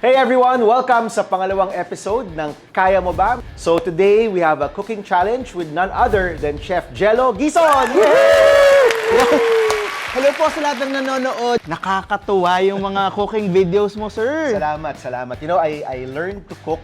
Hey everyone! Welcome sa pangalawang episode ng Kaya Mo Ba? So today, we have a cooking challenge with none other than Chef Jello Gison! Hello po sa lahat ng nanonood. Nakakatuwa yung mga cooking videos mo, sir. Salamat, salamat. You know, I, I learned to cook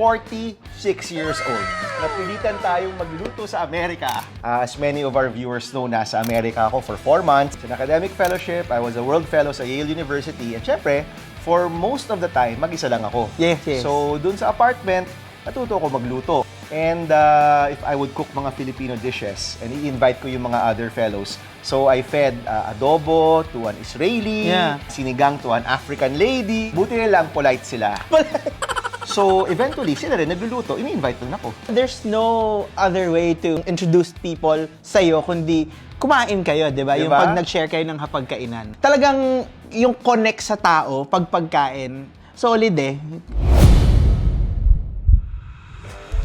46 years old. Napilitan tayong magluto sa Amerika. Uh, as many of our viewers know, nasa Amerika ako for 4 months. It's an academic fellowship. I was a world fellow sa Yale University. At syempre, for most of the time, mag-isa lang ako. Yes, yes. So, dun sa apartment, natuto ako magluto. And uh, if I would cook mga Filipino dishes and i-invite ko yung mga other fellows. So I fed uh, adobo to an Israeli, Yeah. sinigang to an African lady. Buti na lang polite sila. so eventually, sila rin nagluluto. Ini-invite lang ako. There's no other way to introduce people sa'yo kundi kumain kayo, di ba? Yung Diba? pag nag-share kayo ng hapagkainan. Talagang yung connect sa tao pag pagkain, solid eh.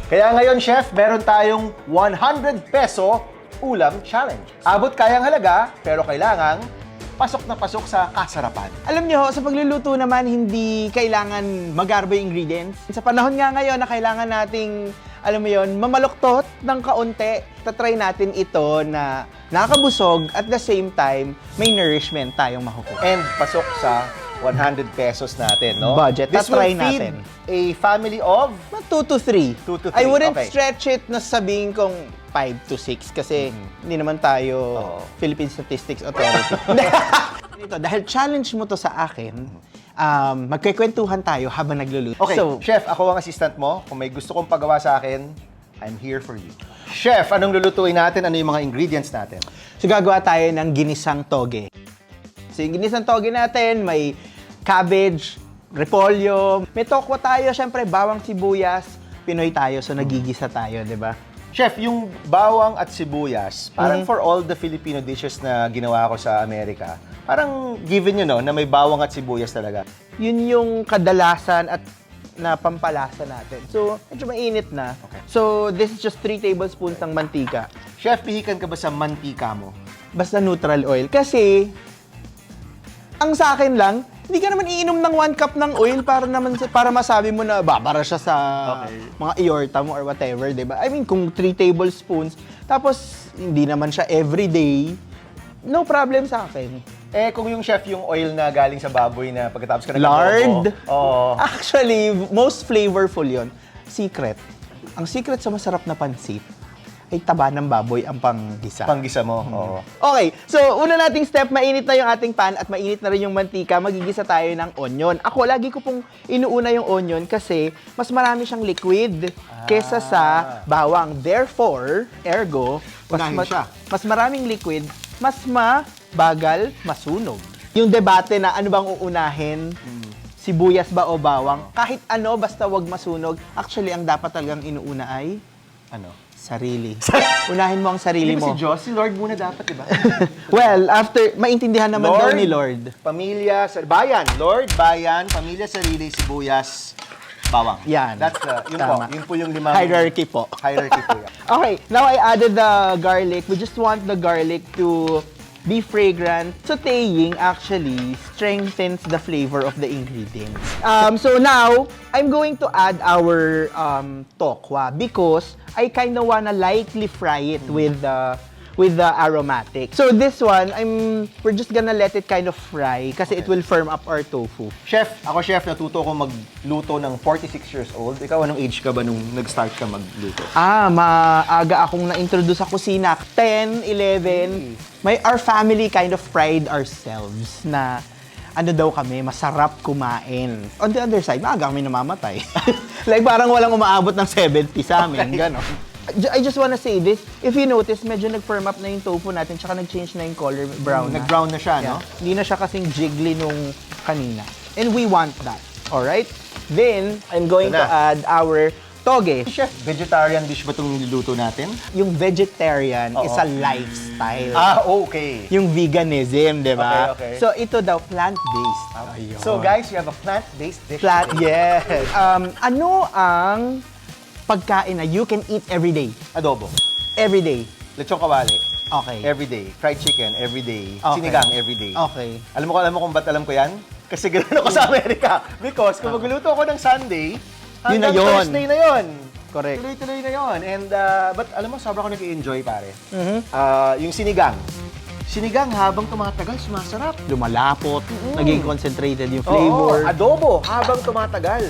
Kaya ngayon, chef, meron tayong 100 peso ulam challenge. Abot kayang halaga, pero kailangang pasok na pasok sa kasarapan. Alam nyo, sa pagluluto naman, hindi kailangan magarbo yung ingredients. Sa panahon nga ngayon na kailangan nating, alam mo yon mamaluktot ng kaunti, tatry natin ito na nakakabusog at the same time, may nourishment tayong makukuha. And pasok sa 100 pesos natin, no? Budget. This will Tatry feed natin. a family of 2 to 3. Two to I three, wouldn't okay. stretch it na sabihin kong 5 to 6 kasi hindi naman tayo. Philippine Statistics Authority. Ito, dahil challenge mo to sa akin, um, magkikwentuhan tayo habang nagluluto. Okay, So, chef, ako ang assistant mo. Kung may gusto kong pagawa sa akin, I'm here for you. Chef, anong lulutuin natin? Ano yung mga ingredients natin? so gagawa tayo ng ginisang toge. So yung ginisang toge natin, may cabbage, repolyo, may tokwa tayo, syempre bawang sibuyas, Pinoy tayo, so nagigisa tayo, di ba? Chef, yung bawang at sibuyas, parang Mhm. for all the Filipino dishes na ginawa ko sa Amerika, parang given yun, no, na may bawang at sibuyas talaga. yun yung kadalasan at na pampalasa natin. So, medyo mainit na. Okay. So, this is just 3 tablespoons ng mantika. Chef, pihikan ka ba sa mantika mo? Basta neutral oil. Kasi, ang sa akin lang, hindi ka naman iinom ng 1 cup ng oil para naman para masabi mo na babara siya sa Okay. mga aorta mo or whatever, 'di ba? I mean, kung 3 tablespoons, tapos hindi naman siya everyday, no problem sa akin. Eh, kung yung chef yung oil na galing sa baboy na pagkatapos ka Lard? Oo. Actually, most flavorful yon. Secret. Ang secret sa masarap na pansit ay taba ng baboy ang panggisa. Panggisa mo. Hmm. Oo. Okay, so una nating step, mainit na yung ating pan at mainit na rin yung mantika, magigisa tayo ng onion. Ako, lagi ko pong inuuna yung onion kasi mas marami siyang liquid kesa sa bawang. Therefore, ergo, mas, mas, siya. mas maraming liquid, mas mabagal masunog. Yung debate na ano bang uunahin, sibuyas ba o bawang, kahit ano, basta wag masunog. Actually, ang dapat talagang inuuna ay Ano? Sarili. Unahin mo ang sarili Hindi mo. si Diyos? Si Lord muna dapat, di ba? Well, after, maintindihan naman daw ni Lord. Pamilya, sa bayan. Lord, bayan, pamilya, sarili, sibuyas, bawang. Yan. That's, uh, yun Tama. po. Yun po yung limang... Hierarchy po. Hierarchy po yan. Okay, now I added the garlic. We just want the garlic to be fragrant. Sauteing actually strengthens the flavor of the ingredients. Um, so now, I'm going to add our um, tokwa because I kind of wanna lightly fry it with the with the aromatic. So this one, I'm we're just gonna let it kind of fry kasi it will firm up our tofu. Chef, ako chef, natuto ko magluto ng 46 years old. Ikaw, anong age ka ba nung nag-start ka magluto? Ah, maaga akong na-introduce sa kusina. 10, 11. May, our family kind of pride ourselves na ano daw kami, masarap kumain. On the other side, maaga kami namamatay. like parang walang umaabot ng 70 sa amin, gano'n. I just wanna say this, if you notice, medyo nag-firm up na yung tofu natin, tsaka nag-change na yung color, brown na. Nag-brown na siya, no? Yeah. Hindi na siya kasing jiggly nung kanina. And we want that. Alright? Then, I'm going Ito to na. add our toge. Chef, vegetarian dish ba itong niluto natin? Yung vegetarian Oo. is a lifestyle. Ah, okay. Yung veganism, di ba? Okay, okay. So, ito daw, plant-based. Ayun. So guys, we have a plant-based dish. Plant, today. yes. Um, ano ang pagkain na you can eat every day? Adobo. Every day. Lechong kawali. Okay. Every day. Fried chicken, every day. Okay. Sinigang, every day. Okay. Alam mo, alam mo kung ba't alam ko yan? Kasi ganoon ako sa Amerika. Because kung magluluto ako ng Sunday, Yun na hanggang yun. Thursday na yun. Correct. Tuloy-tuloy na yun. And, uh, but alam mo, sobrang ako nag-enjoy, pare. Mhm. Ah, yung sinigang. Sinigang, habang tumatagal, sumasarap. Lumalapot, naging concentrated yung Oo, flavor. adobo, habang tumatagal,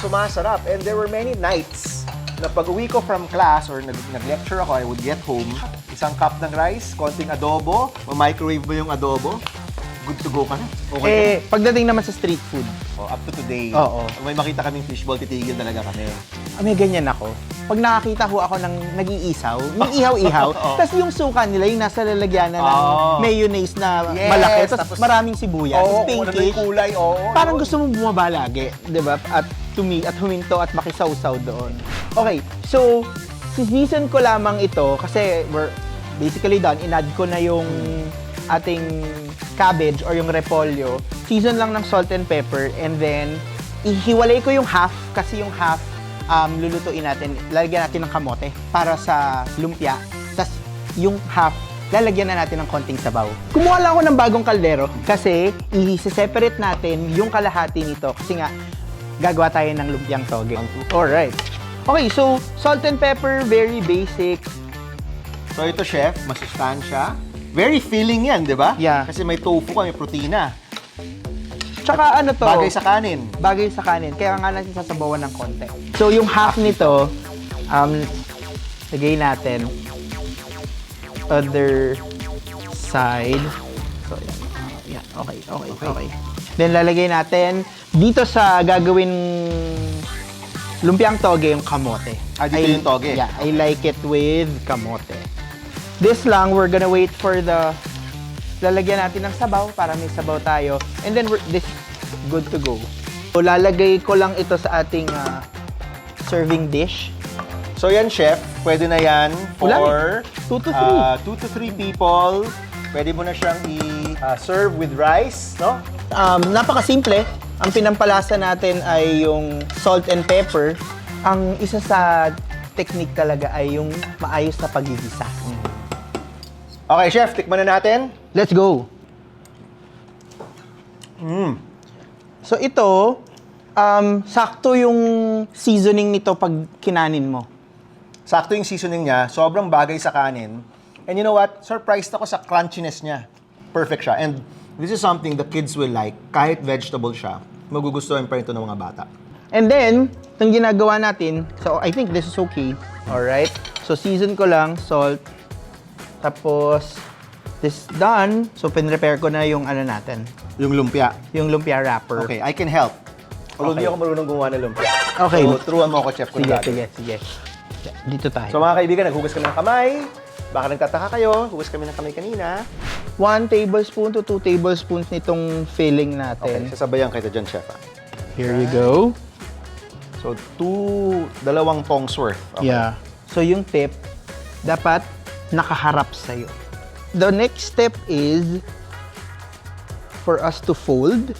sumasarap. And there were many nights na pag uwi ko from class or nag- nag-lecture ako, I would get home, isang cup ng rice, konting adobo, ma-microwave mo yung adobo, good to go ka na. Okay eh, pagdating naman sa street food, ka. Oh, up to today, Oo. may makita kaming fishball, titigil talaga kami. ah, may ganyan ako. Pag nakakita ho ako ng nag-iisaw, yung ihaw-ihaw, Oo. tapos yung suka nila, yung nasa lalagyanan ng Oo. mayonnaise na Yes, malaki, tapos tapos- maraming sibuyas, tapos kung pinkish. kulay, oo. Parang gusto mong bumaba lagi, di ba? At tumi at huminto at makisawsaw doon. Okay, so, season ko lamang ito kasi we're basically done. Inad ko na yung ating cabbage or yung repolyo. Season lang ng salt and pepper and then ihiwalay ko yung half kasi yung half um, lulutuin natin. Lalagyan natin ng kamote para sa lumpia. Tapos yung half lalagyan na natin ng konting sabaw. Kumuha lang ako ng bagong kaldero kasi i-separate natin yung kalahati nito kasi nga gagawa tayo ng lumpiang toge. Alright. Okay, so salt and pepper, very basic. So ito, chef, masustansya. Very filling yan, di ba? Yeah. Kasi may tofu ka, may protina. Tsaka ano to? Bagay sa kanin. bagay sa kanin. Kaya nga natin sasabawan ng konti. So, yung half nito, um, lagay natin other side. So, yan. Ah, yan. Okay, okay, okay, Then, lalagay natin dito sa gagawin lumpiang toge yung kamote. Ah, dito I- yung toge. Yeah, I like it with kamote. This lang, we're gonna wait for the lalagyan natin ng sabaw para may sabaw tayo. And then we're, this good to go. So, lalagay ko lang ito sa ating ah, serving dish. So yan, chef, pwede na yan Wala for Two to three. uh, two to three people. Pwede mo na siyang i-serve with rice, no? Um, napakasimple. Ang pinampalasa natin ay yung salt and pepper. Ang isa sa technique talaga ay yung maayos na pagigisa. Okay, chef, tikman na natin. Let's go! Mm. So ito, um, sakto yung seasoning nito pag kinanin mo. Sakto yung seasoning niya, sobrang bagay sa kanin. And you know what? Surprised ako sa crunchiness niya. Perfect siya. And this is something the kids will like. Kahit vegetable siya, magugustuhan pa rin ito ng mga bata. And then, itong ginagawa natin, so I think this is okay. Alright? So season ko lang, salt. Tapos, this done. So pinrepare ko na yung ano natin, Yung lumpia. yung lumpia wrapper. Okay, I can help. Although hindi Okay. ako marunong gumawa ng lumpia. Okay. So, turuan mo ako, chef, kung Sige, sige, sige. Dito tayo. So mga kaibigan, naghugas kami ng kamay. Baka nagtataka kayo, hugas kami ng kamay kanina. One tablespoon to two tablespoons nitong filling Okay, natin. sasabayan kita dyan, chef. ah. Here you go. So, two, dalawang tongs worth. Okay. Yeah. So yung tip, dapat nakaharap sa'yo. The next step is for us to fold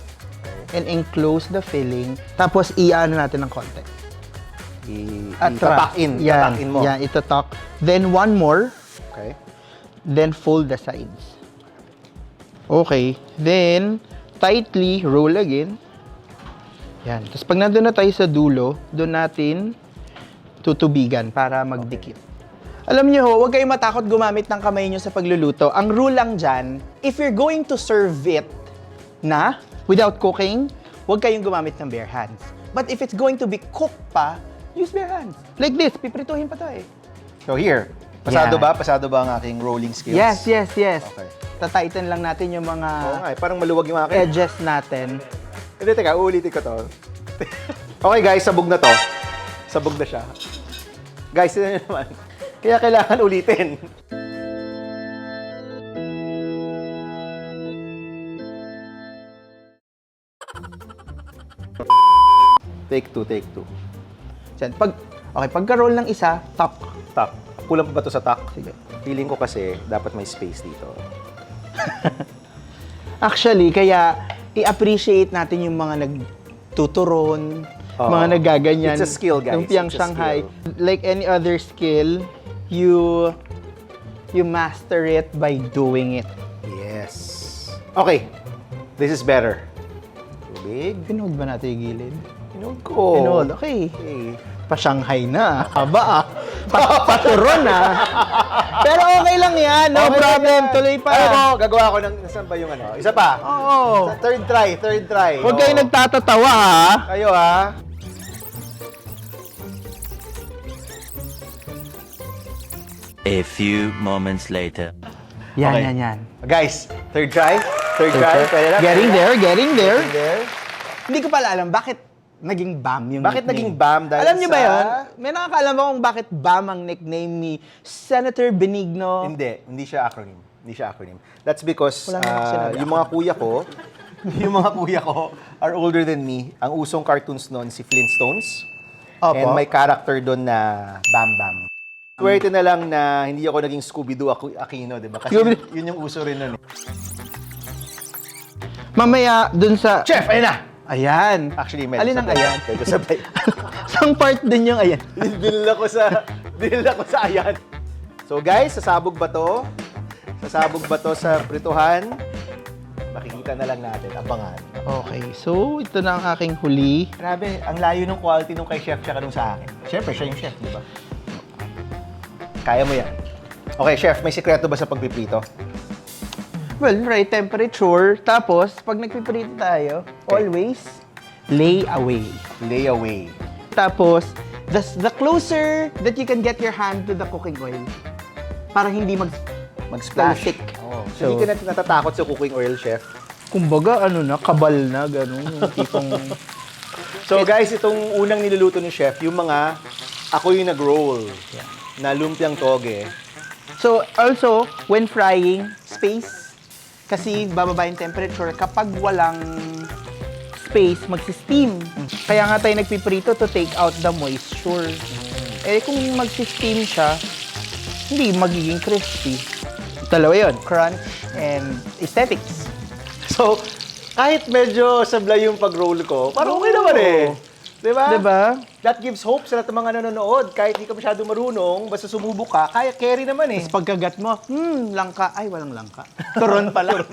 and enclose the filling. Tapos i-ano natin ng konti. I, Attract. itatak in. Yan, Tatakin mo. Yan, itatak. Then one more. Okay. Then fold the sides. Okay. Then, tightly roll again. Yan. Tapos pag nandun na tayo sa dulo, doon natin tutubigan para magdikit. Alam niyo ho, huwag kayong matakot gumamit ng kamay niyo sa pagluluto. Ang rule lang dyan, if you're going to serve it na, without cooking, huwag kayong gumamit ng bare hands. But if it's going to be cooked pa, use bare hands. Like this, piprituhin pa to eh. So here, pasado ba? Pasado ba ang aking rolling skills? Yes, yes, yes. Okay. Tatighten lang natin yung mga Oo nga, eh, parang maluwag yung akin. edges natin. Hindi, teka, uulitin ko to. okay guys, sabog na to. Sabog na siya. Guys, ito naman. Kaya kailangan ulitin. Take two, take two. Yan. Pag, okay, pagka-roll ng isa, top. Tak. Kulang pa ba to sa tak? Sige. Feeling ko kasi dapat may space dito. Actually, kaya i-appreciate natin yung mga nagtuturon, Oo. mga nagaganyan. It's a skill, guys. Lumpiang It's a Shanghai. skill. Like any other skill, you you master it by doing it. Yes. Okay. This is better. tubig. Pinold ba natin yung gilid? Pinold ko. Pinold, okay. Okay. Pa-Shanghai na. Haba ah. Pa Paturon ah. Pero okay lang yan. No Okay problem. yan. Tuloy pa. Alam mo, gagawa ko ng, saan ba yung ano? Isa pa. Oo. Sa Third try, third try. Huwag kayo Oo. nagtatatawa ha. Kayo ha. A few moments later. Yan, Okay. yan, yan. Guys, third try. Third try. Pwede na, Getting na. there, getting there. Getting there. Hindi ko pala alam bakit naging BAM yung Bakit nickname. naging BAM? Dahil Alam niyo ba sa- yun? May nakakaalam ba kung bakit BAM ang nickname ni Senator Benigno? Hindi, hindi siya acronym. Hindi siya acronym. That's because Wala naman ah, sinabi yung mga kuya ko, yung mga kuya ko are older than me. Ang usong cartoons noon si Flintstones. Opo. And may character doon na Bam Bam. Swerte na lang na hindi ako naging Scooby-Doo Aqu- Aquino, di ba? Kasi Scooby- yun yung uso rin nun. eh. Mamaya dun sa... Chef, ayun na! Ayan. Actually, medyo Alin ang sabay. ayan? Medyo sabay. Isang part din yung ayan. Dinila ko sa, dinila ko sa ayan. So guys, sasabog ba to? Sasabog ba to sa prituhan? Makikita na lang natin, abangan. Okay, so ito na ang aking huli. Grabe, ang layo ng quality nung kay chef tsaka nung sa akin. Siyempre, siya yung chef, di ba? Kaya mo yan. Okay, chef, may sikreto ba sa pagpiprito? Well, right temperature. Tapos, pag nagpiprito tayo, always lay away. Lay away. Tapos, the, the closer that you can get your hand to the cooking oil, para hindi mag... Mag-splash. Stick. Oh. So, So- hindi ka na natatakot sa cooking oil, chef? Kumbaga, ano na, kabal na, gano'n. Yung tipong... So guys, itong unang niluluto ni chef, yung mga ako yung nag-roll na lumpiang toge. So, also, when frying, space. Kasi bababa yung temperature. Kapag walang space, magsi-steam. Kaya nga tayo nagpiprito to take out the moisture. Eh, kung magsi-steam siya, hindi magiging crispy. Dalawa yun, crunch and aesthetics. So, kahit medyo sablay yung pag-roll ko, parang okay Oo. naman eh. Di ba? Diba? That gives hope sa lahat ng mga nanonood. Kahit di ka masyado marunong, basta sumubok ka, kaya carry naman eh. Tapos pagkagat mo, hmm, langka. Ay, walang langka. Turon pala.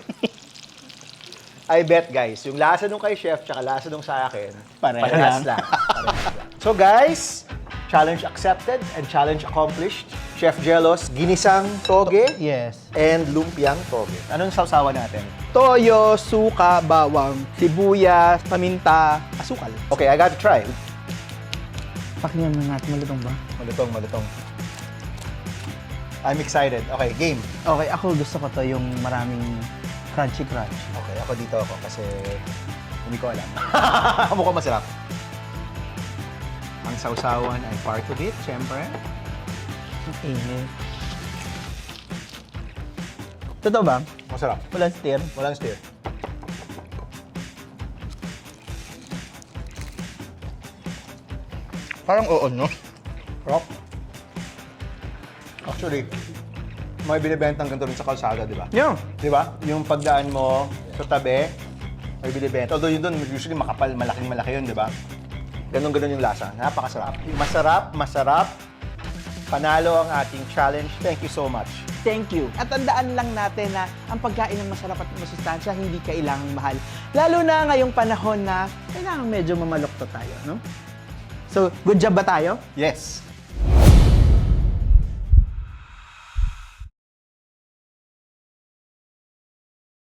I bet guys, yung lasa nung kay chef tsaka lasa nung sa akin, Parehas parehas lang. lang. Parehas lang. So guys, challenge accepted and challenge accomplished. Chef Jelos, ginisang toge yes. and lumpiang toge. Anong sausawan natin? Toyo, suka, bawang, sibuyas, paminta, asukal. Okay, I gotta try. Pakinggan mo natin, malutong ba? Malutong, malutong. I'm excited. Okay, game. Okay, ako gusto ko to yung maraming crunchy-crunchy. Okay, ako dito ako kasi hindi ko alam. Mukhang masarap. Ang sausawan ay part of it, syempre. Ang init. Totoo ba? Masarap. Walang stir? Walang stir. Parang oo, no? Rock. Actually, may binibentang ganito rin sa kalsada, di ba? Yeah. Di ba? Yung pagdaan mo sa tabi, may binibenta. Although yun doon, usually makapal, malaking malaki yun, di ba? Ganon-ganon yung lasa. Napakasarap. Masarap, masarap. Panalo ang ating challenge. Thank you so much. Thank you. At tandaan lang natin na ang pagkain ng masarap at masustansya hindi kailangang mahal. Lalo na ngayong panahon na kailangan medyo mamalokto tayo, no? So, good job ba tayo? Yes.